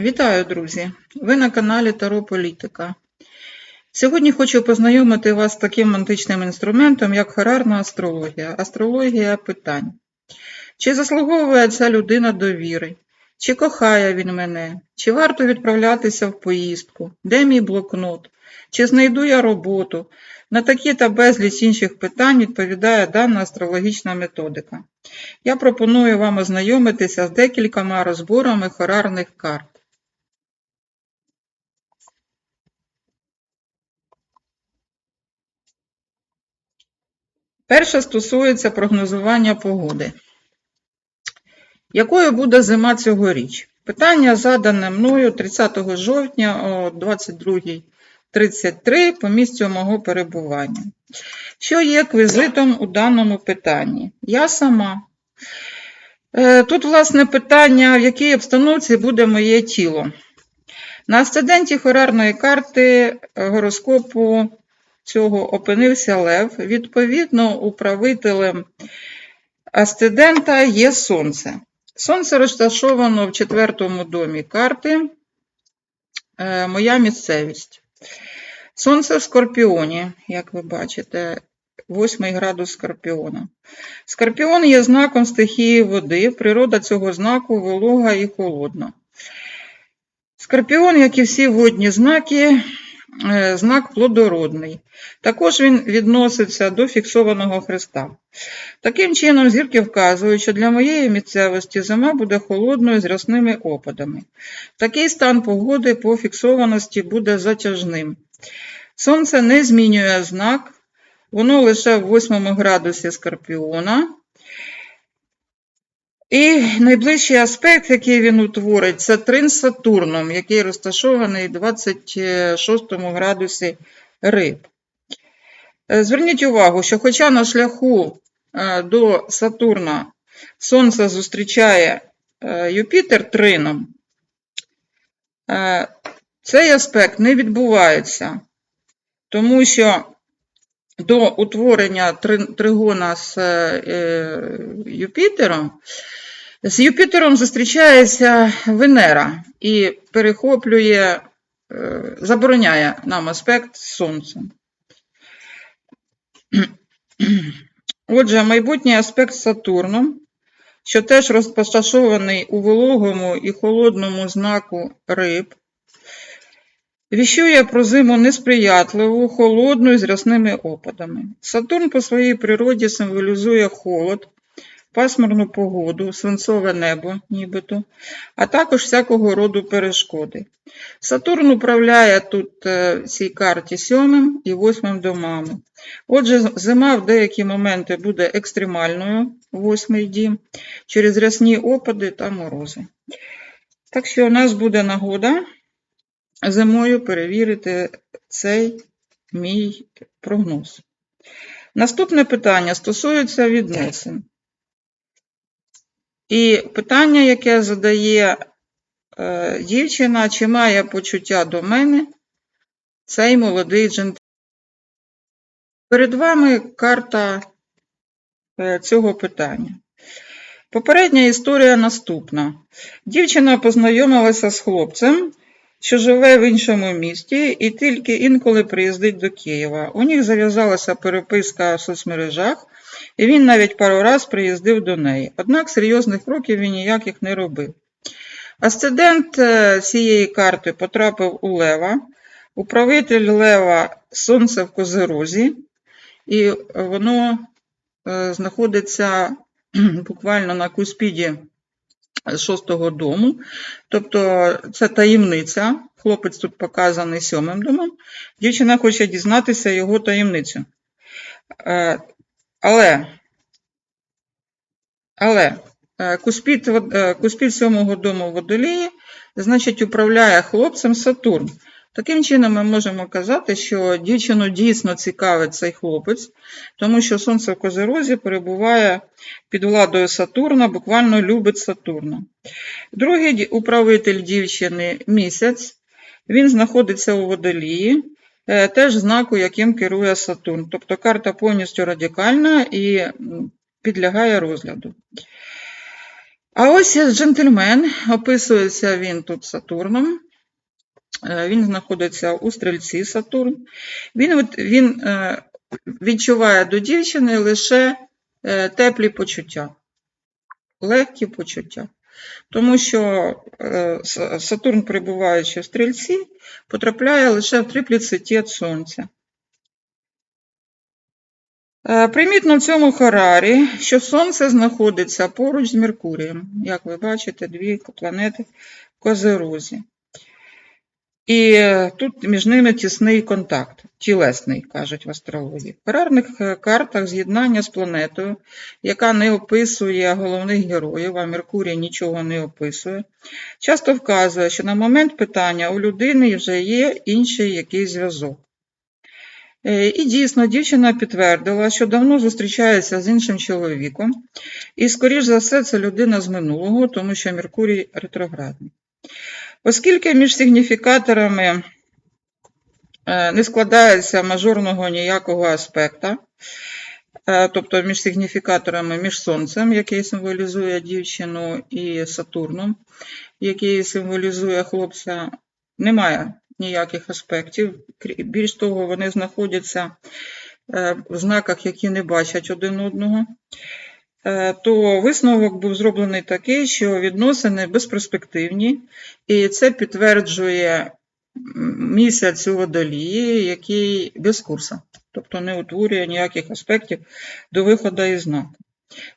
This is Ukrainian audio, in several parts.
Вітаю, друзі! Ви на каналі Таро Політика. Сьогодні хочу познайомити вас з таким античним інструментом, як хорарна астрологія, астрологія питань. Чи заслуговує ця людина довіри? Чи кохає він мене? Чи варто відправлятися в поїздку? Де мій блокнот? Чи знайду я роботу? На такі та безліч інших питань відповідає дана астрологічна методика. Я пропоную вам ознайомитися з декількома розборами хорарних карт. Перше стосується прогнозування погоди. Якою буде зима цьогоріч? Питання задане мною 30 жовтня о 22.33 по місцю мого перебування. Що є квізитом у даному питанні? Я сама. Е, Тут, власне, питання, в якій обстановці буде моє тіло. На асценденті хорарної карти гороскопу цього опинився Лев. Відповідно, управителем асцендента є Сонце. Сонце розташовано в четвертому домі карти. Е, Моя місцевість. Сонце в Скорпіоні, як ви бачите, 8 градус Скорпіона. Скорпіон є знаком стихії води. Природа цього знаку волога і холодна. Скорпіон, як і всі водні знаки, знак плодородний. Також він відноситься до фіксованого хреста. Таким чином, зірки вказують, що для моєї місцевості зима буде холодною з рясними опадами. Такий стан погоди по фіксованості буде затяжним. Сонце не змінює знак, воно лише в 8 градусі Скорпіона. І найближчий аспект, який він утворить, це трин з Сатурном, який розташований в 26 градусі риб. Е, Зверніть увагу, що хоча на шляху е, до Сатурна Сонце зустрічає е, Юпітер трином, цей аспект не відбувається, тому що до утворення три- тригона з е, Юпітером, з Юпітером зустрічається Венера і перехоплює, е, забороняє нам аспект з Сонцем. Отже, майбутній аспект з Сатурном, що теж розташований у вологому і холодному знаку риб, віщує про зиму несприятливу, холодну і з рясними опадами. Сатурн по своїй природі символізує холод, пасмурну погоду, свинцове небо, нібито, а також всякого роду перешкоди. Сатурн управляє тут е, цій карті сьомим і восьмим домами. Отже, зима в деякі моменти буде екстремальною, восьмий дім, через рясні опади та морози. Так що у нас буде нагода зимою перевірити цей мій прогноз. Наступне питання стосується відносин. І питання, яке задає е, дівчина, чи має почуття до мене цей молодий джентльмен. Перед вами карта е, цього питання. Попередня історія наступна. Дівчина познайомилася з хлопцем, що живе в іншому місті, і тільки інколи приїздить до Києва. У них зав'язалася переписка в соцмережах, і він навіть пару раз приїздив до неї. Однак серйозних кроків він ніяких не робив. Асцендент е, цієї карти потрапив у Лева. Управитель Лева Сонце в Козерозі, і воно е, знаходиться буквально на куспіді шостого дому. Тобто це таємниця. Хлопець тут показаний сьомим домом. Дівчина хоче дізнатися його таємницю. Е, Але, але Куспіт вод- е, куспід сьомого дому водолії, значить, управляє хлопцем Сатурн. Таким чином, ми можемо казати, що дівчину дійсно цікавить цей хлопець, тому що Сонце в Козерозі перебуває під владою Сатурна, буквально любить Сатурна. Другий управитель дівчини місяць, він знаходиться у водолії, е, теж знаку, яким керує Сатурн. Тобто карта повністю радикальна і підлягає розгляду. А ось джентльмен, описується він тут Сатурном. Е, Він знаходиться у стрільці Сатурн. Він, він е, відчуває до дівчини лише е, теплі почуття, легкі почуття. Тому що Сатурн, перебуваючи в стрільці, потрапляє лише в трипліцитет Сонця. Примітно в цьому Харарі, що Сонце знаходиться поруч з Меркурієм. Як ви бачите, дві планети в Козерозі. І тут між ними тісний контакт, тілесний, кажуть в астрології. В харарних е, картах з'єднання з планетою, яка не описує головних героїв, а Меркурій нічого не описує, часто вказує, що на момент питання у людини вже є інший якийсь зв'язок. Е, І дійсно, дівчина підтвердила, що давно зустрічається з іншим чоловіком, і, скоріш за все, це людина з минулого, тому що Меркурій ретроградний. Оскільки між сигніфікаторами е, не складається мажорного ніякого аспекта, е, тобто між сигніфікаторами, між Сонцем, який символізує дівчину, і Сатурном, який символізує хлопця, немає ніяких аспектів. Більш того, вони знаходяться е, в знаках, які не бачать один одного. Е, То висновок був зроблений такий, що відносини безперспективні, і це підтверджує місяць у водолії, який без курсу, тобто не утворює ніяких аспектів до виходу із знаку.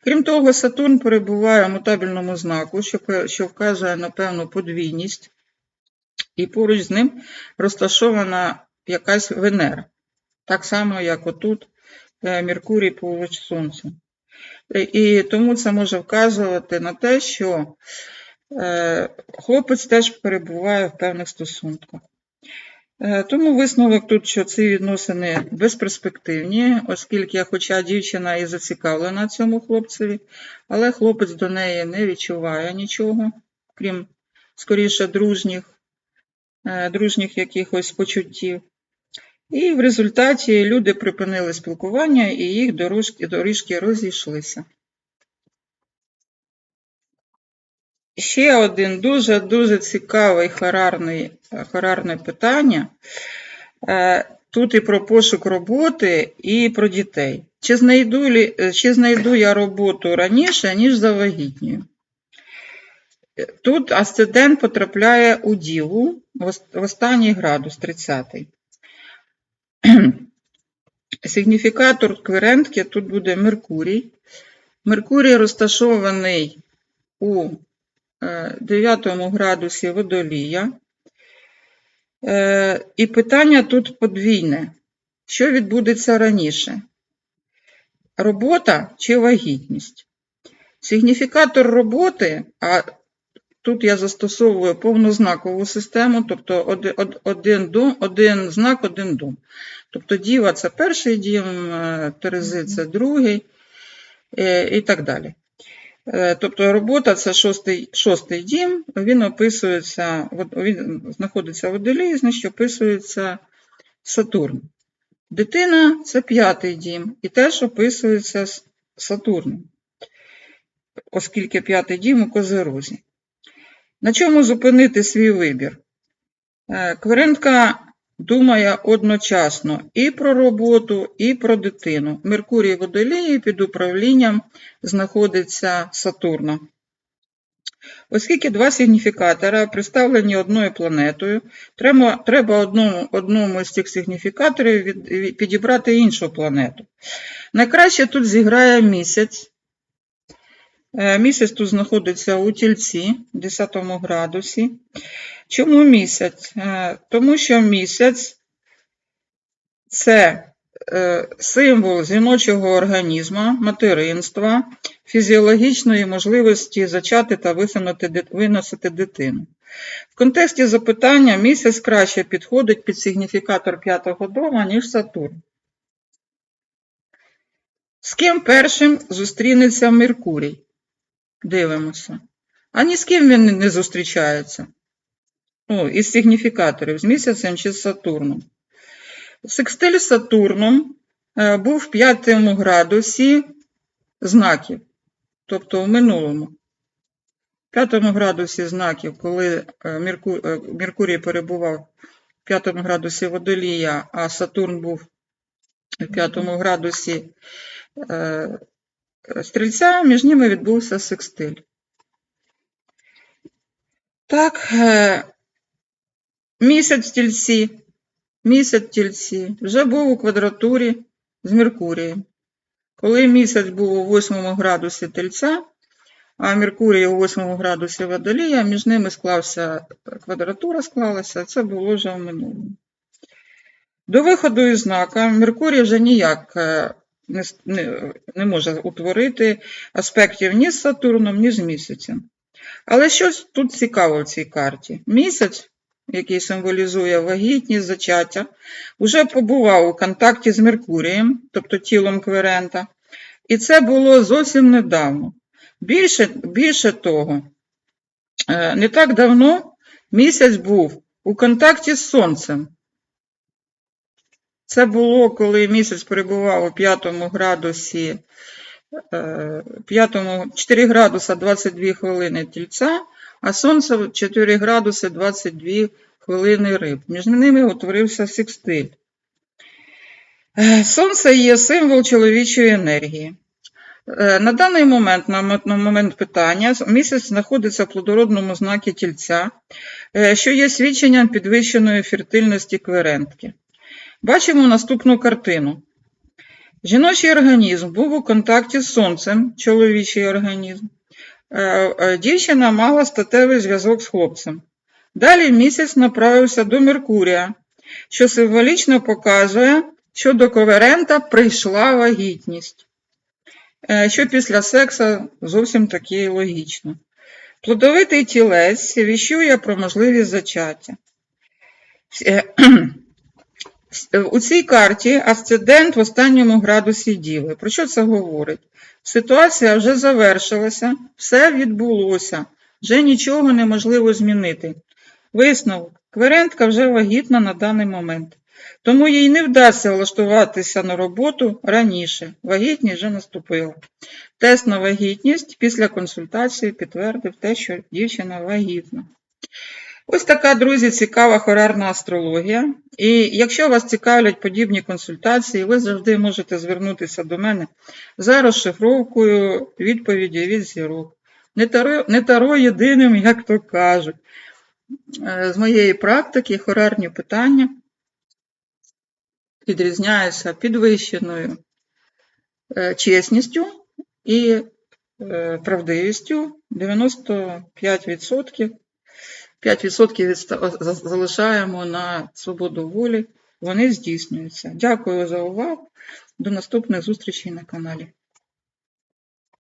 Крім того, Сатурн перебуває в мутабельному знаку, що, вказує на певну подвійність, і поруч з ним розташована якась Венера, так само, як отут е, Меркурій поруч. Е, І тому це може вказувати на те, що е, хлопець теж перебуває в певних стосунках. Е, Тому висновок тут, що ці відносини безперспективні, оскільки, хоча дівчина і зацікавлена цьому хлопцеві, але хлопець до неї не відчуває нічого, крім скоріше дружніх, е, дружніх якихось почуттів. І в результаті люди припинили спілкування і їх дорожки, доріжки розійшлися. Ще один дуже-дуже цікавий харарний, харарне питання. Е, Тут і про пошук роботи, і про дітей. Чи знайду, чи знайду я роботу раніше, ніж завагітнюю? Е, Тут асцендент потрапляє у діву в в останній градус, 30-й. Сигніфікатор кверентки тут буде Меркурій. Меркурій розташований у 9 градусі водолія. Е, І питання тут подвійне. Що відбудеться раніше? Робота чи вагітність? Сигніфікатор роботи, а тут я застосовую повнознакову систему, тобто один, од- один, знак, один дом. Тобто діва це перший дім, е, Терези це другий е, і так далі. Е, Тобто робота це шостий, шостий дім, він описується, він знаходиться в водолії, значить описується Сатурн. Дитина це п'ятий дім і теж описується Сатурном, оскільки п'ятий дім у Козерозі. На чому зупинити свій вибір? Е, Кверентка думає одночасно і про роботу, і про дитину. Меркурій водолії під управлінням знаходиться Сатурна. Оскільки два сигніфікатора представлені одною планетою, треба, треба одному, одному з цих сигніфікаторів від, від- підібрати іншу планету. Найкраще тут зіграє місяць. Е, Місяць тут знаходиться у тільці, 10 градусі. Чому місяць? Е, Тому що місяць це е, символ жіночого організму, материнства, фізіологічної можливості зачати та виносити дитину. В контексті запитання місяць краще підходить під сигніфікатор п'ятого дома, ніж Сатурн. З ким першим зустрінеться Меркурій? Дивимося. А ні з ким він не зустрічається. Ну, із сигніфікаторів, з місяцем чи з Сатурном. Секстиль з Сатурном е, був в п'ятому градусі знаків, тобто в минулому. В п'ятому градусі знаків, коли е, е, Меркурій перебував в п'ятому градусі водолія, а Сатурн був в п'ятому градусі стрільця, між ними відбувся секстиль. Так, е, місяць тільці, місяць тільці вже був у квадратурі з Меркурієм. Коли місяць був у 8 градусі тельця, а Меркурій у 8 градусі водолія, між ними склався квадратура склалася, це було вже в минулому. До виходу із знака Меркурій вже ніяк е, не, не, не може утворити аспектів ні з Сатурном, ні з місяцем. Але щось тут цікаво в цій карті. Місяць, який символізує вагітність, зачаття, уже побував у контакті з Меркурієм, тобто тілом Кверента, і це було зовсім недавно. Більше, більше того, е, не так давно місяць був у контакті з Сонцем. Це було, коли місяць перебував у 5 градусі, е, 5, 4 градуса 22 хвилини тільця, а сонце 4 градуси 22 хвилини риб. Між ними утворився секстиль. Е, Сонце є символ чоловічої енергії. Е, На даний момент, на момент питання, місяць знаходиться в плодородному знакі тільця, е, що є свідченням підвищеної фертильності кверентки. Бачимо наступну картину. Жіночий організм був у контакті з сонцем, чоловічий організм. Е, е, Дівчина мала статевий зв'язок з хлопцем. Далі місяць направився до Меркурія, що символічно показує, що до коверента прийшла вагітність, Е, що після секса зовсім таки логічно. Плодовитий тілець віщує про можливість зачаття. У цій карті асцендент в останньому градусі Діви. Про що це говорить? Ситуація вже завершилася, все відбулося, вже нічого неможливо змінити. Висновок. Кверентка вже вагітна на даний момент. Тому їй не вдасться влаштуватися на роботу раніше. Вагітність вже наступила. Тест на вагітність після консультації підтвердив те, що дівчина вагітна. Ось така, друзі, цікава хорарна астрологія. І якщо вас цікавлять подібні консультації, ви завжди можете звернутися до мене за розшифровкою відповіді від зірок. Не таро, не таро єдиним, як то кажуть. Е, З моєї практики хорарні питання відрізняються підвищеною е, чесністю і е, правдивістю 95%. 5% відста- залишаємо на свободу волі, вони здійснюються. Дякую за увагу. До наступних зустрічей на каналі.